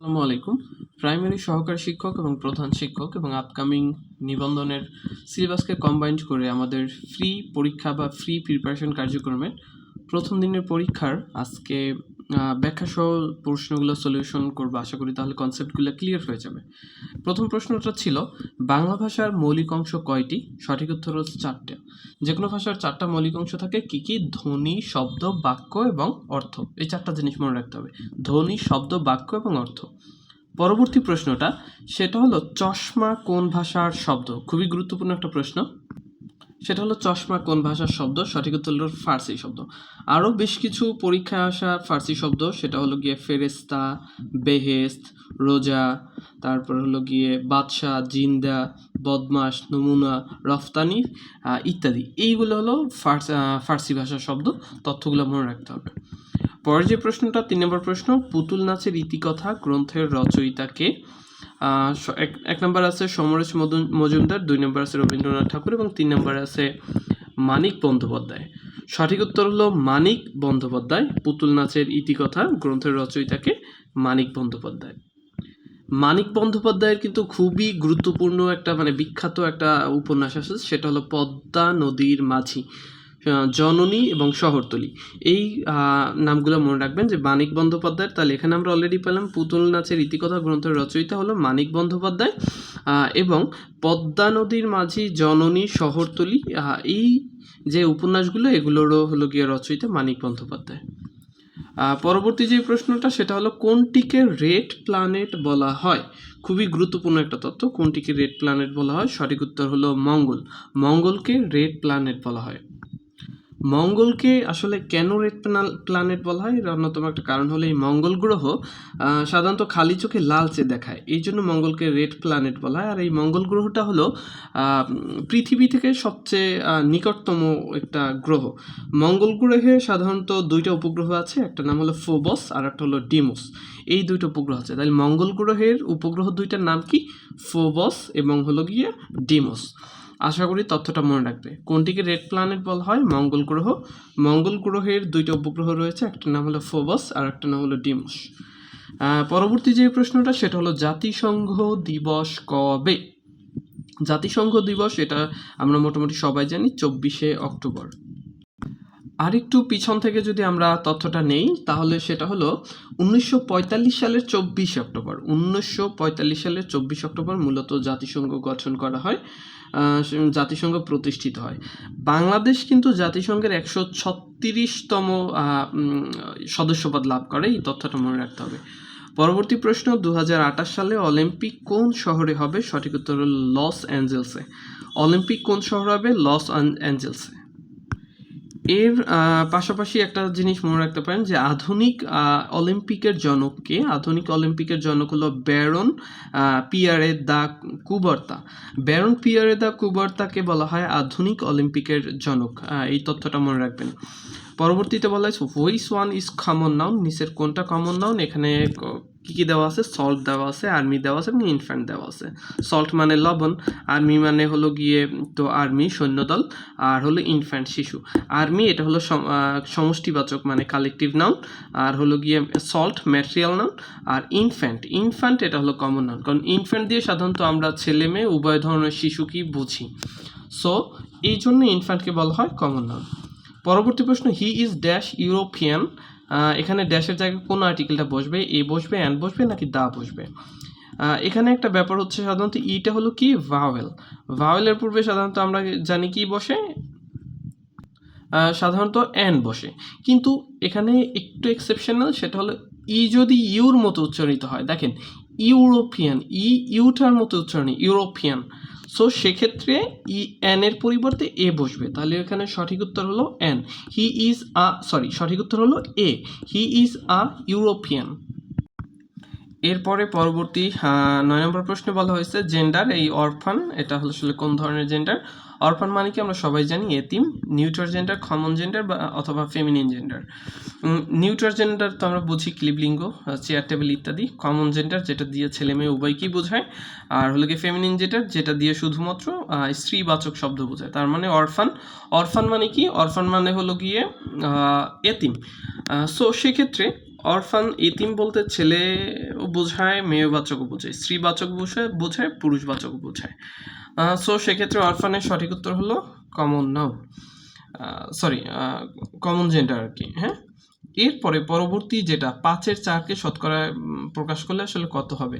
আসসালামু আলাইকুম। প্রাইমারি সহকার শিক্ষক এবং প্রধান শিক্ষক এবং আপকামিং নিবন্ধনের সিলেবাসকে কম্বাইন্ড করে আমাদের ফ্রি পরীক্ষা বা ফ্রি প্রিপারেশন কার্যক্রমের প্রথম দিনের পরীক্ষার আজকে আহ, ব্যাখ্যাসহ প্রশ্নগুলো সলিউশন করব। আশা করি তাহলে কনসেপ্টগুলো ক্লিয়ার হয়ে যাবে। প্রথম প্রশ্নটা ছিল বাংলা ভাষার মৌলিক অংশ কয়টি? সঠিক উত্তর হচ্ছে চারটে। যে কোনো ভাষার চারটা মৌলিক অংশ থাকে কি কি? ধ্বনি শব্দ বাক্য এবং অর্থ। এই চারটা জিনিস মনে রাখতে হবে। ধ্বনি শব্দ বাক্য এবং অর্থ। পরবর্তী প্রশ্নটা সেটা হলো চশমা কোন ভাষার শব্দ? খুবই গুরুত্বপূর্ণ একটা প্রশ্ন। সেটা হলো চশমা কোন ভাষার শব্দ? সঠিক উত্তর হলো ফার্সি শব্দ। আরও বেশ কিছু পরীক্ষায় আসা ফার্সি শব্দ, সেটা হলো গিয়ে ফেরেস্তা বেহেস্ত রোজা, তারপর হলো গিয়ে বাদশাহ, জিন্দা, বদমাস, নমুনা, রফতানি ইত্যাদি। এইগুলো হলো ফার্স ফার্সি ভাষার শব্দ, তথ্যগুলো মনে রাখতে হবে। পরের যে প্রশ্নটা, তিন নম্বর প্রশ্ন, পুতুল নাচের ইতিকথা, গ্রন্থের রচয়িতাকে এক এক নম্বর আছে সমরেশ মজুমদার, দুই নম্বর আছে রবীন্দ্রনাথ ঠাকুর এবং তিন নম্বর আছে মানিক বন্দ্যোপাধ্যায়। সঠিক উত্তর হলো মানিক বন্দ্যোপাধ্যায়, পুতুল নাচের ইতিকথা, গ্রন্থের রচয়িতাকে মানিক বন্দ্যোপাধ্যায়। মানিক বন্দ্যোপাধ্যায়ের কিন্তু খুবই গুরুত্বপূর্ণ একটা মানে বিখ্যাত একটা উপন্যাস আছে, সেটা হলো পদ্মা নদীর মাঝি। জননী এবং শহরতলি। এই নামগুলো মনে রাখবেন যে মানিক বন্দ্যোপাধ্যায়ের তাহলে এখানে আমরা অলরেডি পেলাম। পুতুল নাচের ইতিকথা গ্রন্থের রচয়িতা হলো মানিক বন্দ্যোপাধ্যায়। এবং পদ্মা নদীর মাঝি, জননী, শহরতলি এই যে উপন্যাসগুলো, এগুলোরও হলো গিয়ে রচয়িতা মানিক বন্দ্যোপাধ্যায়। পরবর্তী যে প্রশ্নটা, সেটা হলো কোনটিকে রেড প্ল্যানেট বলা হয়? খুবই গুরুত্বপূর্ণ একটা তথ্য কোনটিকে রেড প্ল্যানেট বলা হয়? সঠিক উত্তর হলো মঙ্গল। মঙ্গলকে রেড প্ল্যানেট বলা হয়। মঙ্গলকে আসলে কেন রেড প্ল্যানেট বলা হয়? এর অন্যতম একটা কারণ হলো এই মঙ্গল গ্রহ সাধারণত খালি চোখে লালচে দেখায়। এই জন্য মঙ্গলকে রেড প্ল্যানেট বলা হয়। আর এই মঙ্গল গ্রহটা হলো পৃথিবী থেকে সবচেয়ে নিকটতম একটা গ্রহ। মঙ্গল গ্রহে সাধারণত দুইটা উপগ্রহ আছে। একটা নাম হলো ফোবস আর একটা হলো ডিমোস। এই দুইটা উপগ্রহ আছে। তাহলে মঙ্গল গ্রহের উপগ্রহ দুইটার নাম কি? ফোবস এবং হলো গিয়ে ডিমোস। আশা করি তথ্যটা মনে রাখবে। কোনটিকে রেড প্ল্যানেট বলা হয়? মঙ্গল গ্রহ। মঙ্গল গ্রহের দুইটা উপগ্রহ রয়েছে, একটা নাম হলো ফোবস আর একটা নাম হলো ডিমস। পরবর্তী যে প্রশ্নটা, সেটা হলো জাতিসংঘ দিবস কবে? জাতিসংঘ দিবস, এটা আমরা মোটামুটি সবাই জানি, চব্বিশে অক্টোবর। আরেকটু পিছন থেকে যদি আমরা তথ্যটা নেই, তাহলে সেটা হলো উনিশশো পঁয়তাল্লিশ সালের চব্বিশ অক্টোবর। উনিশশো পঁয়তাল্লিশ সালের চব্বিশ অক্টোবর মূলত জাতিসংঘ গঠন করা হয় জাতিসংঘ প্রতিষ্ঠিত হয়। বাংলাদেশ কিন্তু জাতিসংঘের একশো ছত্রিশতম সদস্যপদ লাভ করে, এই তথ্যটা মনে রাখতে হবে। পরবর্তী প্রশ্ন দু হাজার আটাশ সালে অলিম্পিক কোন শহরে হবে? সঠিক উত্তর লস অ্যাঞ্জেলসে। অলিম্পিক কোন শহরে হবে? লস অ্যাঞ্জেলসে। এর পাশাপাশি একটা জিনিস মনে রাখতে পারেন যে আধুনিক অলিম্পিকের জনককে, আধুনিক অলিম্পিকের জনক হলো ব্যারন পিয়ারে দা কুবর্তা। ব্যারন পিয়ারে দা কুবর্তাকে বলা হয় আধুনিক অলিম্পিকের জনক। এই তথ্যটা মনে রাখবেন। পরবর্তীতে বলা হয়েছে which one is common noun নিচের কোনটা কমন নাউন এখানে, কী, কি দেওয়া আছে? সল্ট দেওয়া আছে আর্মি দেওয়া আছে, এবং ইনফ্যান্ট দেওয়া আছে। সল্ট মানে লবণ আর্মি মানে হলো গিয়ে তো আর্মি সৈন্যদল, আর হলো ইনফ্যান্ট শিশু। আর্মি এটা হলো সমষ্টিবাচক মানে কালেকটিভ নাউন আর হলো গিয়ে সল্ট ম্যাটেরিয়াল নাউন আর ইনফ্যান্ট ইনফ্যান্ট এটা হলো কমন নাউন কারণ ইনফ্যান্ট দিয়ে সাধারণত আমরা ছেলে মেয়ে, উভয় ধরনের শিশুকেই বুঝি। সো এই জন্য ইনফ্যান্টকে বলা হয় কমন নাউন পরবর্তী প্রশ্ন হি ইজ ড্যাশ ইউরোপিয়ান এখানে ড্যাশের জায়গায় কোন আর্টিকেলটা বসবে, এ বসবে অ্যান বসবে, নাকি দা বসবে? এখানে একটা ব্যাপার হচ্ছে সাধারণত ইটা হলো কি? ভাওয়েল ভাওয়েলের পূর্বে সাধারণত আমরা জানি কি বসে? সাধারণত অ্যান বসে। কিন্তু এখানে একটু এক্সেপশনাল সেটা হলো ই যদি ইউর মতো উচ্চারিত হয়, দেখেন ইউরোপিয়ান, ই ইউটার মতো উচ্চারণ ইউরোপিয়ান। সো সেক্ষেত্রে ই এন এর পরিবর্তে এ বসবে। তাহলে এখানে সঠিক উত্তর হলো N. He is a sorry সঠিক উত্তর হলো এ। হি ইজ আ ইউরোপিয়ান এরপরে পরবর্তী নয় নম্বর প্রশ্নে বলা হয়েছে জেন্ডার এই অরফান, এটা হলো আসলে কোন ধরনের জেন্ডার অরফান মানে কি আমরা সবাই জানি এতিম নিউট্রাল জেন্ডার কমন জেন্ডার বা, অথবা ফেমিনিন জেন্ডার নিউট্রাল জেন্ডার তো আমরা বুঝি ক্লিবলিঙ্গ চেয়ার টেবিল ইত্যাদি। কমন জেন্ডার যেটা দিয়ে ছেলে মেয়ে উভয়কেই বোঝায়। আর হলো কি ফেমিনিন জেন্ডার যেটা দিয়ে শুধুমাত্র স্ত্রীবাচক শব্দ বোঝায়। তার মানে অরফান অরফান মানে কি? অরফান মানে হলো গিয়ে এতিম। সো সেক্ষেত্রে অরফান এতিম বলতে ছেলে বোঝায় মেয়েবাচকও বোঝায়। স্ত্রীবাচক বোঝায় বোঝায় পুরুষবাচক বোঝায়। সো সেক্ষেত্রে অরফানের সঠিক উত্তর হলো common noun sorry common gender আর কি হ্যাঁ? এরপরে পরবর্তী যেটা, পাঁচের চারকে শতকরা প্রকাশ করলে আসলে কত হবে?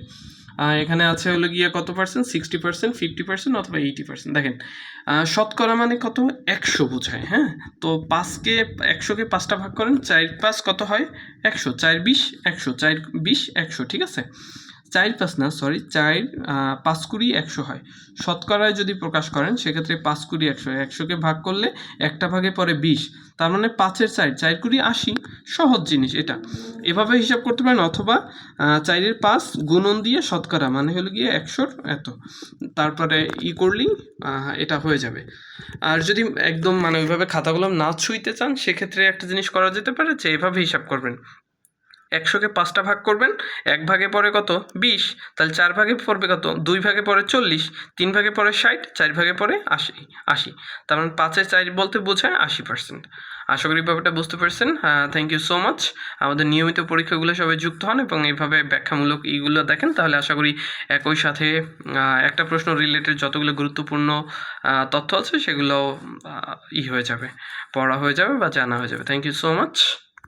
এখানে আছে হলো গিয়ে কত percent sixty percent fifty percent অথবা এইটি পার্সেন্ট দেখেন শতকরা মানে কত? একশো বোঝায় হ্যাঁ? তো পাঁচকে, একশোকে পাঁচটা ভাগ করেন, চার পাঁচ কত হয়? একশো। চার বিশ, একশো। চার বিশ, একশো, ঠিক আছে? চার পাঁচ না সরি আহ, পাঁচ কুড়ি একশো হয়। শতকরায় যদি প্রকাশ করেন সেক্ষেত্রে পাঁচ কুড়ি একশো একশোকে ভাগ করলে একটা ভাগে পরে বিশ। তার মানে পাঁচের চার চার কুড়ি আশি সহজ জিনিস এটা। এভাবে হিসাব করতে পারেন অথবা চারের পাঁচ গুণন দিয়ে শতকরা মানে হলো গিয়ে একশোর এত। তারপরে ই করলেই এটা হয়ে যাবে। আর যদি একদম মানে ওইভাবে খাতাগুলো না ছুঁইতে চান সেক্ষেত্রে একটা জিনিস করা যেতে পারে যে এভাবে হিসাব করবেন। একশোকে পাঁচটা ভাগ করবেন, এক ভাগে পড়ে কত? বিশ। তাহলে চার ভাগে পড়বে কত? দুই ভাগে পড়ে চল্লিশ, তিন ভাগে পড়ে ষাট, চার ভাগে পড়ে আশি আশি। তার মানে পাঁচের চার বলতে বোঝায় আশি পার্সেন্ট আশা করি ব্যাপারটা বুঝতে পারছেন। থ্যাংক ইউ সো মাচ আমাদের নিয়মিত পরীক্ষাগুলো সবাই যুক্ত হন এবং এইভাবে ব্যাখ্যামূলক ইগুলো দেখেন, তাহলে আশা করি একই সাথে একটা প্রশ্ন রিলেটেড যতগুলো গুরুত্বপূর্ণ তথ্য আছে সেগুলো ই হয়ে যাবে, পড়া হয়ে যাবে বা জানা হয়ে যাবে। Thank you so much